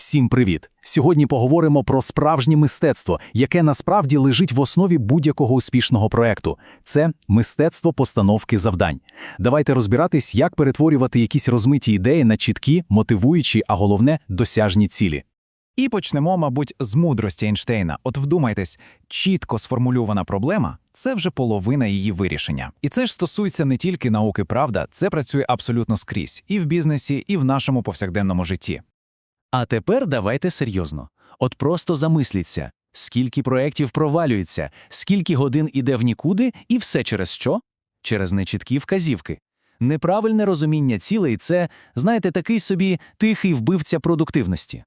Всім привіт! Сьогодні поговоримо про справжнє мистецтво, яке насправді лежить в основі будь-якого успішного проекту. Це мистецтво постановки завдань. Давайте розбиратись, як перетворювати якісь розмиті ідеї на чіткі, мотивуючі, а головне досяжні цілі. І почнемо, мабуть, з мудрості Ейнштейна. От вдумайтесь, чітко сформульована проблема це вже половина її вирішення. І це ж стосується не тільки науки, правда, це працює абсолютно скрізь і в бізнесі, і в нашому повсякденному житті. А тепер давайте серйозно. От просто замисліться, скільки проєктів провалюється, скільки годин іде в нікуди, і все через що? Через нечіткі вказівки. Неправильне розуміння цілей – це, знаєте, такий собі тихий вбивця продуктивності.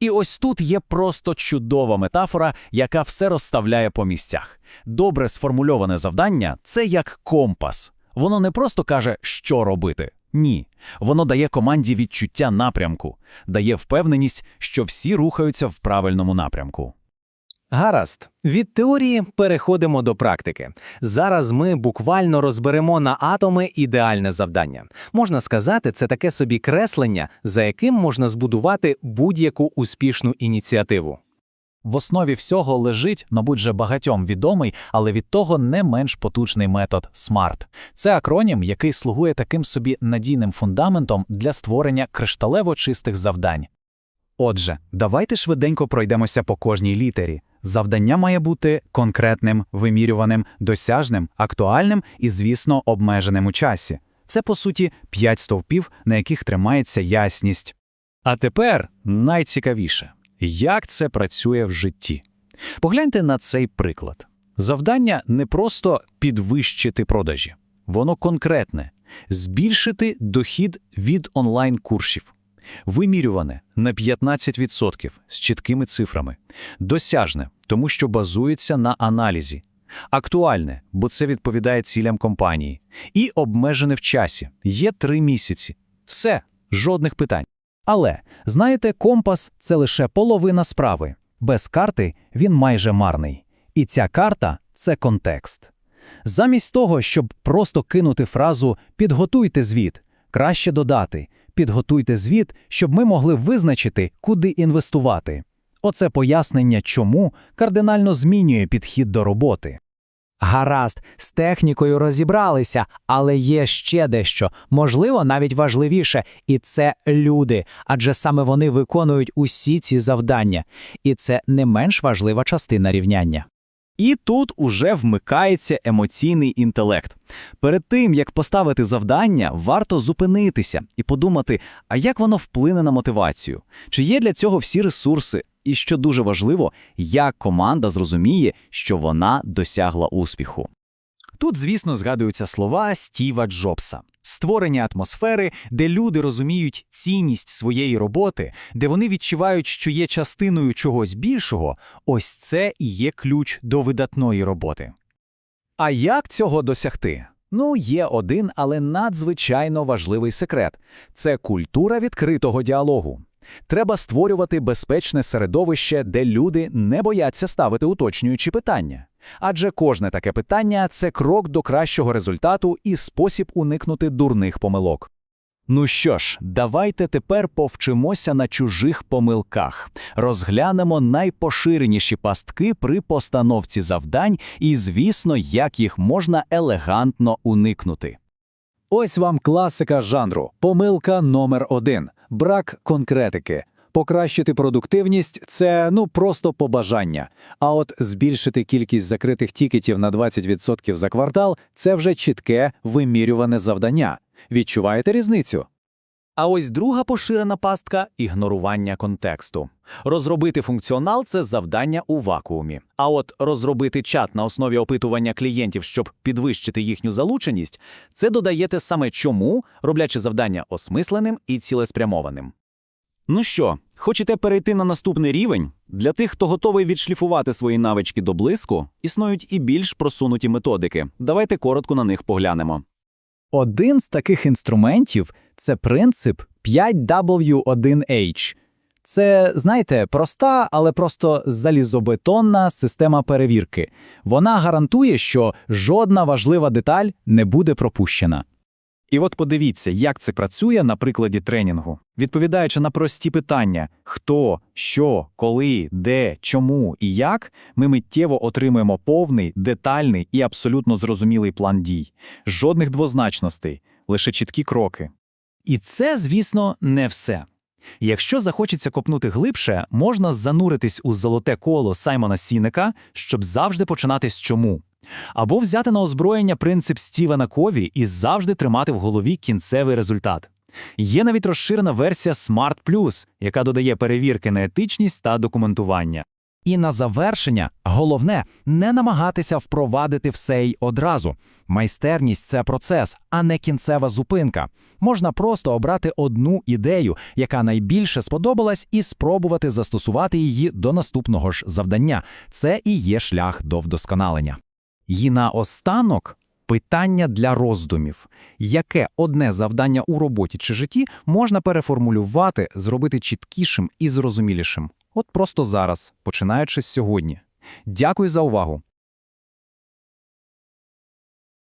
І ось тут є просто чудова метафора, яка все розставляє по місцях. Добре сформульоване завдання – це як компас. Воно не просто каже, що робити. Ні. Воно дає команді відчуття напрямку, дає впевненість, що всі рухаються в правильному напрямку. Гаразд, від теорії переходимо до практики. Зараз ми буквально розберемо на атоми ідеальне завдання. Можна сказати, це таке собі креслення, за яким можна збудувати будь-яку успішну ініціативу. В основі всього лежить, мабуть, же багатьом відомий, але від того не менш потужний метод SMART. Це акронім, який слугує таким собі надійним фундаментом для створення кришталево чистих завдань. Отже, давайте швиденько пройдемося по кожній літері. Завдання має бути конкретним, вимірюваним, досяжним, актуальним і, звісно, обмеженим у часі. Це, по суті, п'ять стовпів, на яких тримається ясність. А тепер найцікавіше як це працює в житті. Погляньте на цей приклад. Завдання не просто підвищити продажі, воно конкретне збільшити дохід від онлайн-курсів, вимірюване на 15% з чіткими цифрами, досяжне, тому що базується на аналізі, актуальне, бо це відповідає цілям компанії, і обмежене в часі є три місяці. Все, жодних питань. Але, знаєте, компас це лише половина справи. Без карти він майже марний. І ця карта це контекст. Замість того, щоб просто кинути фразу підготуйте звіт, краще додати підготуйте звіт, щоб ми могли визначити, куди інвестувати. Оце пояснення, чому кардинально змінює підхід до роботи. Гаразд, з технікою розібралися, але є ще дещо, можливо, навіть важливіше, і це люди, адже саме вони виконують усі ці завдання, і це не менш важлива частина рівняння. І тут уже вмикається емоційний інтелект. Перед тим, як поставити завдання, варто зупинитися і подумати, а як воно вплине на мотивацію, чи є для цього всі ресурси, і що дуже важливо, як команда зрозуміє, що вона досягла успіху. Тут, звісно, згадуються слова Стіва Джобса. Створення атмосфери, де люди розуміють цінність своєї роботи, де вони відчувають, що є частиною чогось більшого, ось це і є ключ до видатної роботи. А як цього досягти? Ну, є один, але надзвичайно важливий секрет це культура відкритого діалогу. Треба створювати безпечне середовище, де люди не бояться ставити уточнюючі питання. Адже кожне таке питання це крок до кращого результату і спосіб уникнути дурних помилок. Ну що ж, давайте тепер повчимося на чужих помилках, розглянемо найпоширеніші пастки при постановці завдань і, звісно, як їх можна елегантно уникнути. Ось вам класика жанру. Помилка номер один брак конкретики. Покращити продуктивність це ну просто побажання. А от збільшити кількість закритих тікетів на 20% за квартал це вже чітке вимірюване завдання. Відчуваєте різницю? А ось друга поширена пастка ігнорування контексту. Розробити функціонал це завдання у вакуумі. А от розробити чат на основі опитування клієнтів, щоб підвищити їхню залученість, це додаєте саме чому, роблячи завдання осмисленим і цілеспрямованим. Ну що, хочете перейти на наступний рівень? Для тих, хто готовий відшліфувати свої навички до блиску, існують і більш просунуті методики. Давайте коротко на них поглянемо. Один з таких інструментів це принцип 5W1H. Це, знаєте, проста, але просто залізобетонна система перевірки. Вона гарантує, що жодна важлива деталь не буде пропущена. І от подивіться, як це працює на прикладі тренінгу. Відповідаючи на прості питання хто, що, коли, де, чому і як, ми миттєво отримуємо повний, детальний і абсолютно зрозумілий план дій. Жодних двозначностей, лише чіткі кроки. І це, звісно, не все. Якщо захочеться копнути глибше, можна зануритись у золоте коло Саймона Сінека, щоб завжди починати з чому. Або взяти на озброєння принцип Стівена Кові і завжди тримати в голові кінцевий результат. Є навіть розширена версія Smart Plus, яка додає перевірки на етичність та документування. І на завершення, головне не намагатися впровадити все й одразу. Майстерність це процес, а не кінцева зупинка. Можна просто обрати одну ідею, яка найбільше сподобалась, і спробувати застосувати її до наступного ж завдання. Це і є шлях до вдосконалення. І наостанок питання для роздумів. Яке одне завдання у роботі чи житті можна переформулювати, зробити чіткішим і зрозумілішим? От просто зараз, починаючи з сьогодні. Дякую за увагу.